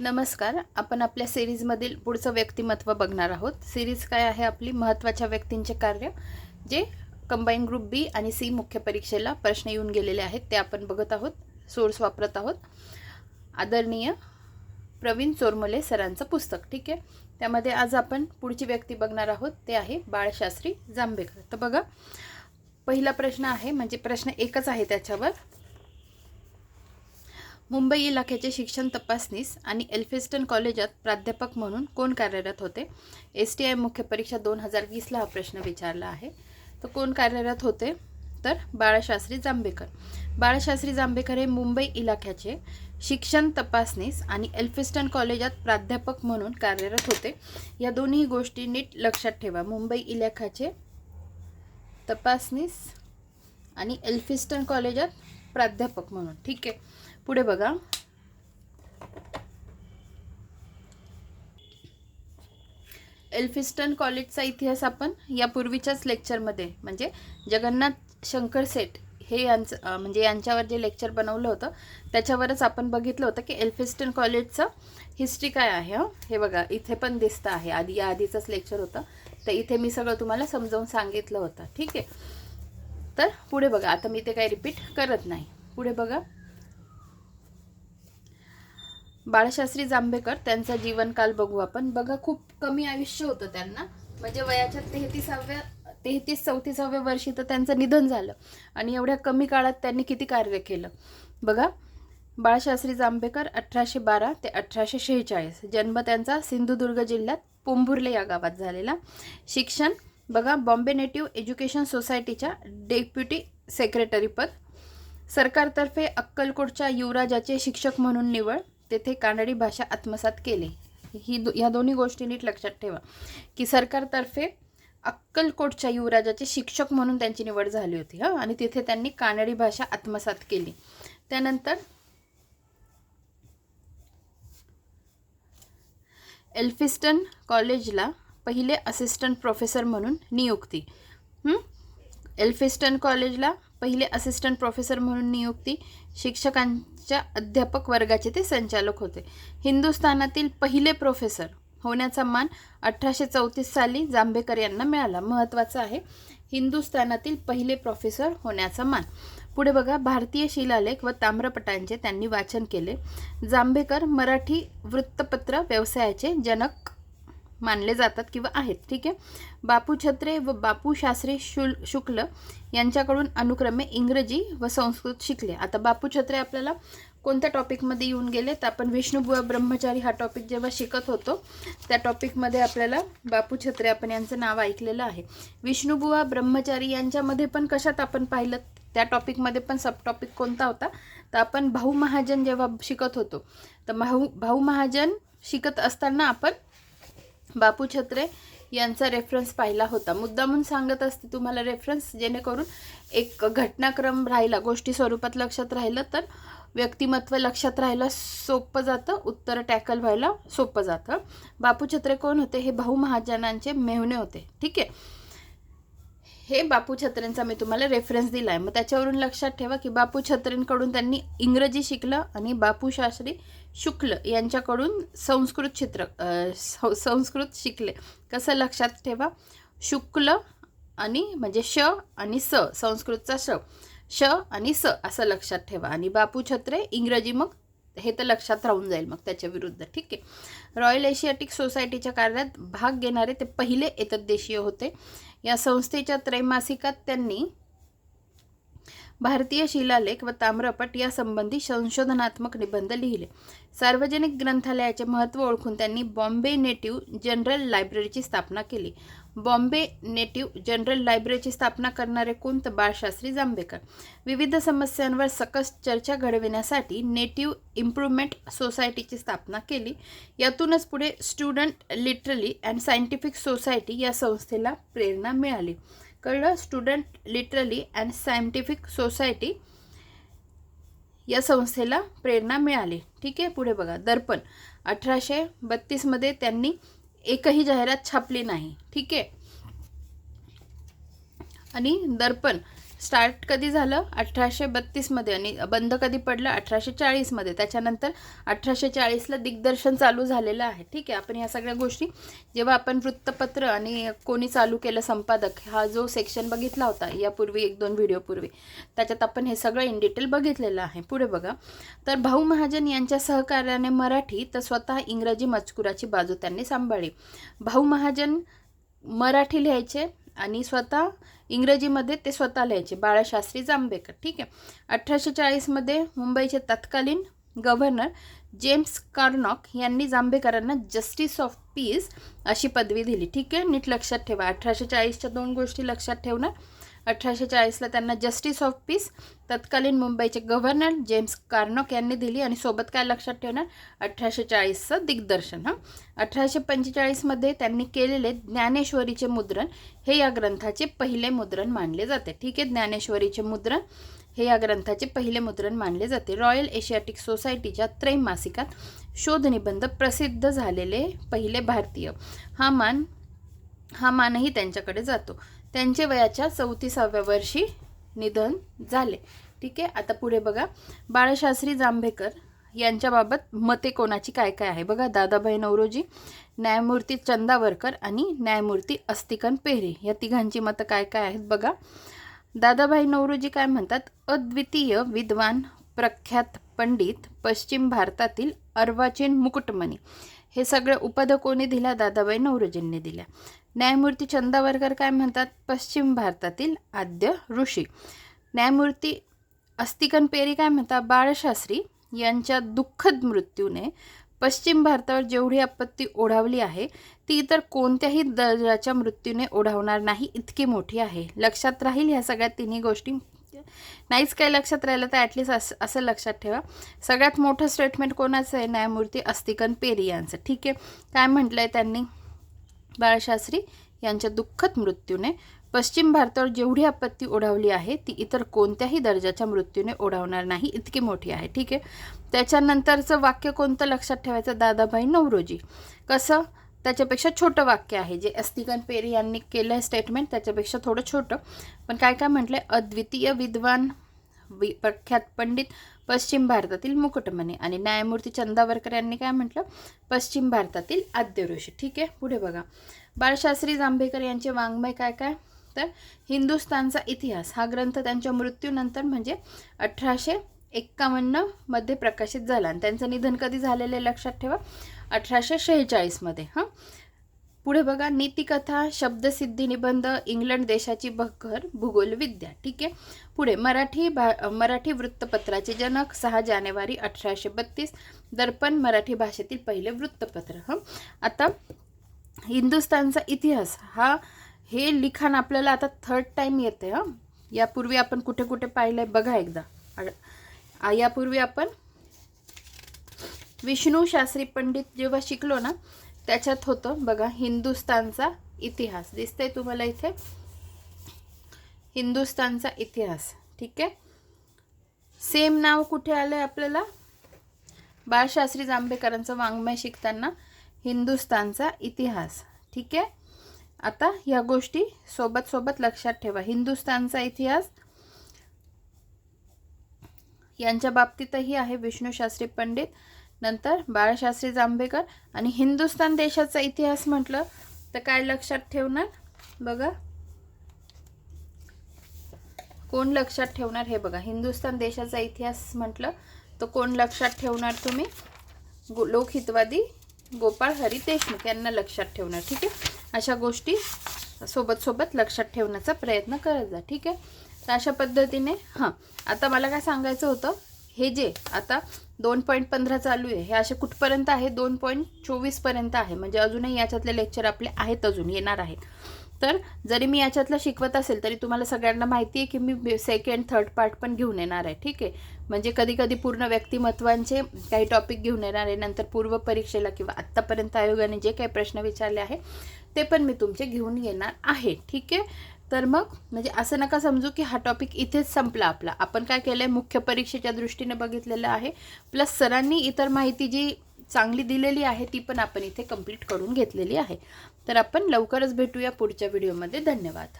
नमस्कार आपण आपल्या सिरीजमधील पुढचं व्यक्तिमत्व बघणार आहोत. सिरीज काय आहे आपली? महत्त्वाच्या व्यक्तींचे कार्य जे कंबाईन ग्रुप बी आणि सी मुख्य परीक्षेला प्रश्न येऊन गेलेले आहेत ते आपण बघत आहोत सोर्स वापरत आहोत. आदरणीय प्रवीण चोरमले सरांचं पुस्तक ठीक आहे? त्यामध्ये आज आपण पुढची व्यक्ती बघणार आहोत ते आहे बाळशास्त्री जांभेकर. तर बघा पहिला प्रश्न आहे म्हणजे प्रश्न एकच आहे त्याच्यावर. मुंबई इलाख्याचे शिक्षण तपासनीस आणि एल्फिस्टन कॉलेजात प्राध्यापक म्हणून कोण कार्यरत होते? एस टी आय मुख्य परीक्षा दोन हजार वीसला हा प्रश्न विचारला आहे. तर कोण कार्यरत होते? तर बाळशास्त्री जांभेकर. बाळशास्त्री जांभेकर हे मुंबई इलाख्याचे शिक्षण तपासनीस आणि एल्फिस्टन कॉलेजात प्राध्यापक म्हणून कार्यरत होते. या दोन्ही गोष्टी नीट लक्षात ठेवा. मुंबई इलाख्याचे तपासनीस आणि एल्फिस्टन कॉलेजात प्राध्यापक म्हणून. ठीक आहे? पुढे बघा. एल्फिस्टन कॉलेजचा इतिहास आपण यापूर्वीच्याच लेक्चरमध्ये म्हणजे जगन्नाथ शंकर सेठ हे यांचं म्हणजे यांच्यावर जे लेक्चर बनवलं होतं त्याच्यावरच आपण बघितलं होतं की एल्फिस्टन कॉलेजचं हिस्ट्री काय आहे हं? हे बघा इथे पण दिसतं आहे. आधी या आधीचंच लेक्चर होतं. तर इथे मी सगळं तुम्हाला समजावून सांगितलं होतं. ठीक आहे? तर पुढे बघा. आता मी ते काही रिपीट करत नाही. पुढे बघा. बाळशास्त्री जांभेकर त्यांचा जीवनकाल बघू आपण. बघा खूप कमी आयुष्य होतं त्यांना. म्हणजे वयाच्या तेहतीसाव्या तेहतीस चौतीसाव्या वर्षी तर त्यांचं निधन झालं. आणि एवढ्या कमी काळात त्यांनी किती कार्य केलं? बघा बाळशास्त्री जांभेकर अठराशे बारा ते अठराशे शेहेचाळीस. जन्म त्यांचा सिंधुदुर्ग जिल्ह्यात पोंभुर्ले या गावात झालेला. शिक्षण बघा बॉम्बे नेटिव्ह एज्युकेशन सोसायटीच्या डेप्युटी सेक्रेटरीपद सरकारतर्फे अक्कलकोटच्या युवराजाचे शिक्षक म्हणून निवड. तेथे कानडी भाषा आत्मसात केली. ही दो ह्या दोन्ही गोष्टी नीट लक्षात ठेवा. की सरकारतर्फे अक्कलकोटच्या युवराजाचे शिक्षक म्हणून त्यांची निवड झाली होती हां? आणि तिथे त्यांनी कानडी भाषा आत्मसात केली. त्यानंतर एल्फिस्टन कॉलेजला पहिले असिस्टंट प्रोफेसर म्हणून नियुक्ती. एल्फिस्टन कॉलेजला पहिले असिस्टंट प्रोफेसर म्हणून नियुक्ती शिक्षकांच्या अध्यापक वर्गाचे ते संचालक होते. हिंदुस्थानातील पहिले प्रोफेसर होण्याचा मान अठराशे चौतीस साली जांभेकर यांना मिळाला. महत्त्वाचा आहे हिंदुस्थानातील पहिले प्रोफेसर होण्याचा मान. पुढे बघा भारतीय शिलालेख व ताम्रपटांचे त्यांनी वाचन केले. जांभेकर मराठी वृत्तपत्र व्यवसायाचे जनक मानले जातात किंवा आहेत. ठीक आहे? बापू छत्रे व बापू शास्त्री शुल शुक्ल यांच्याकडून अनुक्रमे इंग्रजी व संस्कृत शिकले. आता बापू छत्रे आपल्याला कोणत्या टॉपिकमध्ये येऊन गेले? तर आपण विष्णुबुवा ब्रह्मचारी हा टॉपिक जेव्हा शिकत होतो त्या टॉपिकमध्ये आपल्याला बापू छत्रे आपण यांचं नाव ऐकलेलं आहे. विष्णुबुवा ब्रह्मचारी यांच्यामध्ये पण कशात आपण पाहिलं? त्या टॉपिकमध्ये पण सब टॉपिक कोणता होता? तर आपण भाऊ महाजन जेव्हा शिकत होतो तर भाऊ भाऊ महाजन शिकत असताना आपण बापू छत्रे यांचा रेफरन्स पाहिला होता. मुद्दामून सांगत असते तुम्हाला रेफरन्स जेणेकरून एक घटनाक्रम राहिला गोष्टी स्वरूपात लक्षात राहिलं तर व्यक्तिमत्व लक्षात राहायला सोपं जातं उत्तर टॅकल व्हायला सोपं जातं. बापू छत्रे कोण होते? हे भाऊ महाजनांचे मेहणे होते. ठीक आहे? हे बापू छत्रेंचा मी तुम्हाला रेफरन्स दिला आहे मग त्याच्यावरून लक्षात ठेवा की बापू छत्रेंकडून त्यांनी इंग्रजी शिकलं आणि बापू शास्त्री शुक्ल यांच्याकडून संस्कृत चित्र संस्कृत शिकले. कसं लक्षात ठेवा? शुक्ल आणि म्हणजे श आणि स संस्कृतचा श. श आणि स असं लक्षात ठेवा. आणि बापू छत्रे इंग्रजी मग हे तर लक्षात राहून जाईल मग त्याच्या विरुद्ध. ठीक आहे? रॉयल एशियाटिक सोसायटीच्या कार्यात भाग घेणारे ते पहिले एतद्देशीय होते. या संस्थेच्या त्रैमासिकात त्यांनी भारतीय शिलालेख व ताम्रपट यासंबंधी संशोधनात्मक निबंध लिहिले. सार्वजनिक ग्रंथालयाचे महत्त्व ओळखून त्यांनी बॉम्बे नेटिव्ह जनरल लायब्ररीची स्थापना केली. बॉम्बे नेटिव्ह जनरल लायब्ररीची स्थापना करणारे कोण तर बाळशास्त्री जांभेकर. विविध समस्यांवर सकस चर्चा घडविण्यासाठी नेटिव्ह इम्प्रूव्हमेंट सोसायटीची स्थापना केली. यातूनच पुढे student literary and scientific society या संस्थेला प्रेरणा मिळाली. कळलं? Student literary and scientific society या संस्थेला प्रेरणा मिळाली. ठीक आहे? पुढे बघा. दर्पण. अठराशे बत्तीसमध्ये त्यांनी एकही जाहिरात छापली नाही. ठीक आहे? आणि दर्पण. स्टार्ट कधी झालं? अठराशे बत्तीसमध्ये आणि बंद कधी पडलं? अठराशे चाळीसमध्ये त्याच्यानंतर अठराशे चाळीसला दिग्दर्शन चालू झालेलं आहे. ठीक आहे? आपण ह्या सगळ्या गोष्टी जेव्हा आपण वृत्तपत्र आणि कोणी चालू केलं संपादक हा जो सेक्शन बघितला होता यापूर्वी एक दोन व्हिडिओपूर्वी त्याच्यात आपण हे सगळं इन डिटेल बघितलेलं आहे. पुढे बघा. तर भाऊ महाजन यांच्या सहकार्याने मराठी तर स्वतः इंग्रजी मजकुराची बाजू त्यांनी सांभाळली. भाऊ महाजन मराठी लिहायचे आणि स्वतः इंग्रजीमध्ये ते स्वतः लिहायचे. बाळाशास्त्री जांभेकर ठीक आहे? अठराशे चाळीसमध्ये मुंबईचे तत्कालीन गव्हर्नर जेम्स कार्नॉक यांनी जांभेकरांना जस्टिस ऑफ पीस अशी पदवी दिली ठीक आहे? नीट लक्षात ठेवा. अठराशे चाळीसच्या दोन गोष्टी लक्षात ठेवणार अठराशे चाळीसला त्यांना जस्टिस ऑफ पीस तत्कालीन मुंबईचे गव्हर्नर जेम्स कार्नोक यांनी दिली. आणि सोबत काय लक्षात ठेवणार? अठराशे चाळीसचं दिग्दर्शन हां? अठराशे पंचेचाळीसमध्ये त्यांनी केलेले ज्ञानेश्वरीचे मुद्रण हे या ग्रंथाचे पहिले मुद्रण मानले जाते. ठीक आहे? ज्ञानेश्वरीचे मुद्रण हे या ग्रंथाचे पहिले मुद्रण मानले जाते. रॉयल एशियाटिक सोसायटीच्या त्रैमासिकात शोधनिबंध प्रसिद्ध झालेले पहिले भारतीय. हा मान हा मानही त्यांच्याकडे जातो. त्यांचे वयाच्या चौतीसाव्या वर्षी निधन झाले. ठीक आहे? आता पुढे बघा. बाळशास्त्री जांभेकर यांच्याबाबत मते कोणाची काय काय आहे? बघा दादाभाई नवरोजी न्यायमूर्ती चंदावरकर आणि न्यायमूर्ती अस्तिकन पेहरे या तिघांची मतं काय काय आहेत बघा. दादाभाई नवरोजी काय म्हणतात? अद्वितीय विद्वान प्रख्यात पंडित पश्चिम भारतातील अर्वाचीन मुकुटमणी. हे सगळं उपद कोणी दिल्या? दादाबाई नवरोजींनी दिल्या. न्यायमूर्ती चंदावरकर काय म्हणतात? पश्चिम भारतातील आद्य ऋषी. न्यायमूर्ती अस्तिकन पेरी काय म्हणतात? बाळशास्त्री यांच्या दुःखद मृत्यूने पश्चिम भारतावर जेवढी आपत्ती ओढावली आहे ती इतर कोणत्याही दर्जाच्या मृत्यूने ओढावणार नाही इतकी मोठी आहे. लक्षात राहील ह्या सगळ्या तिन्ही गोष्टी. नाहीच काही लक्षात राहिलं तर ॲटलीस्ट असं असं लक्षात ठेवा. सगळ्यात मोठं स्टेटमेंट कोणाचं आहे? न्यायमूर्ती अस्तिकन पेरी यांचं. ठीक आहे. काय म्हटलं आहे त्यांनी? बाळशास्त्री यांच्या दुःखद मृत्यूने पश्चिम भारतावर जेवढी आपत्ती ओढावली आहे ती इतर कोणत्याही दर्जाच्या मृत्यूने ओढावणार नाही. इतकी मोठी आहे. ठीक आहे? त्याच्यानंतरचं वाक्य कोणतं लक्षात ठेवायचं? दादाभाई नवरोजी. कसं? त्याच्यापेक्षा छोटं वाक्य आहे. जे अस्तिकन पेरी यांनी केलं आहे स्टेटमेंट त्याच्यापेक्षा थोडं छोटं. पण काय काय म्हटलं आहे अद्वितीय विद्वान वि प्रख्यात पंडित पश्चिम भारतातील मुकुटमणी आणि न्यायमूर्ती चंदावरकर यांनी काय म्हटलं? पश्चिम भारतातील आद्य ऋषी. ठीक आहे पुढे बघा. बाळशास्त्री जांभेकर यांचे वाङ्मय काय काय? तर हिंदुस्थानचा इतिहास. हा ग्रंथ त्यांच्या मृत्यूनंतर म्हणजे अठराशे एक्कावन्नमध्ये प्रकाशित झाला. आणि त्यांचं निधन कधी झालेलं आहे? लक्षात ठेवा. अठराशे शेहेचाळीसमध्ये हां? पुढे बघा नीतिकथा शब्दसिद्धी निबंध इंग्लंड देशाची भक्कर भूगोल विद्या. ठीक आहे? पुढे मराठी भा मराठी वृत्तपत्राचे जनक सहा जानेवारी अठराशे बत्तीस. दर्पण मराठी भाषेतील पहिले वृत्तपत्र. हं? आता हिंदुस्थानचा इतिहास. हा हे लिखाण आपल्याला आता थर्ड टाईम येते हां? यापूर्वी आपण कुठे कुठे पाहिलं आहे बघा एकदा. यापूर्वी आपण विष्णू शास्त्री पंडित जेव्हा शिकलो ना त्याच्यात होतं बघा हिंदुस्तानचा इतिहास. दिसतंय तुम्हाला इथे? हिंदुस्तानचा इतिहास. ठीक आहे? सेम नाव कुठे आलंय आपल्याला? बाळशास्त्री जांभेकरांचं वाङ्मय शिकताना हिंदुस्तानचा इतिहास. ठीक आहे? आता ह्या गोष्टी सोबत सोबत लक्षात ठेवा. हिंदुस्तानचा इतिहास यांच्या बाबतीतही आहे विष्णू शास्त्री पंडित. नंतर बाळशास्त्री जांभेकर आणि हिंदुस्तान देशाचा इतिहास म्हटलं तर काय लक्षात ठेवणार? बघा. कोण लक्षात ठेवणार हे बघा. हिंदुस्तान देशाचा इतिहास म्हटलं तर कोण लक्षात ठेवणार तुम्ही? गो लोकहितवादी गोपाळ हरी देशमुख यांना लक्षात ठेवणार ठीक आहे? अशा गोष्टी सोबत सोबत लक्षात ठेवण्याचा प्रयत्न करत जा ठीक आहे? तर अशा पद्धतीने हां आता मला काय सांगायचं होतं? हे जे आता दोन पॉईंट पंधरा चालू आहे हे असे कुठपर्यंत आहे? दोन पॉईंट चोवीसपर्यंत आहे. म्हणजे अजूनही याच्यातले लेक्चर आपले आहेत अजून येणार आहेत. तर जरी मी याच्यातलं शिकवत असेल तरी तुम्हाला सगळ्यांना माहिती आहे की मी सेकंड थर्ड पार्ट पण घेऊन येणार आहे. ठीक आहे? म्हणजे कधी कधी पूर्ण व्यक्तिमत्वांचे काही टॉपिक घेऊन येणार आहे. नंतर पूर्व परीक्षेला किंवा आत्तापर्यंत आयोगाने जे काही प्रश्न विचारले आहे ते पण मी तुमचे घेऊन येणार आहे. ठीक आहे? तर मग म्हणजे असं नका समजू की हा टॉपिक इथेच संपला आपला. आपण काय केलं आहे मुख्य परीक्षेच्या दृष्टीने बघितलेलं आहे. प्लस सरांनी इतर माहिती जी चांगली दिलेली आहे ती पण आपण इथे कंप्लीट करून घेतलेली आहे. तर आपण लवकरच भेटूया पुढच्या व्हिडिओमध्ये धन्यवाद.